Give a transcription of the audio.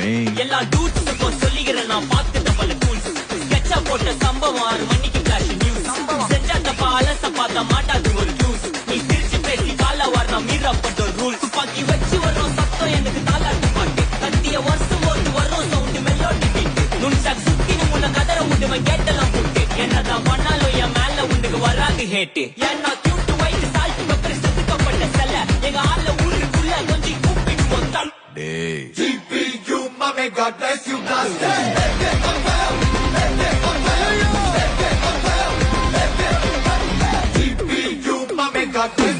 me. எல்லா டூட்ஸுக்கும் சொல்லிக்கிறேன் நான் பார்த்துட்ட பல டூல்ஸ் ஸ்கெட்சா போட்ட சம்பவம் ஆறு மணிக்கு ஃபிளாஷ் நியூஸ் செஞ்சா தப்பா அலச பார்த்தா மாட்டாது ஒரு நியூஸ் நீ சிரிச்சு பேசி கால வரணும் மீறப்பட்ட ரூல் துப்பாக்கி வச்சு வர்றோம் சத்தம் எனக்கு தாலாட்டு பாட்டு. கத்திய வருஷம் போது வர்றோம் சவுண்டு மெல்லோடி பீட்டு நுண்சாக் சுத்தி உன்னை கதற விடுவேன் கேட்டெல்லாம் போட்டு என்னதான் பண்ணாலும் என் மேல உனக்கு வராது ஹேட்டு ஏன்னா கியூட்டு வைட்டு சால்ட் பெப்பர் செதுக்கப்பட்ட செல்ல எங்க ஆள ஊருக்குள்ள கொஞ்சம் கூப்பிடுவோம் தம் Day. May God bless you, blessed. God bless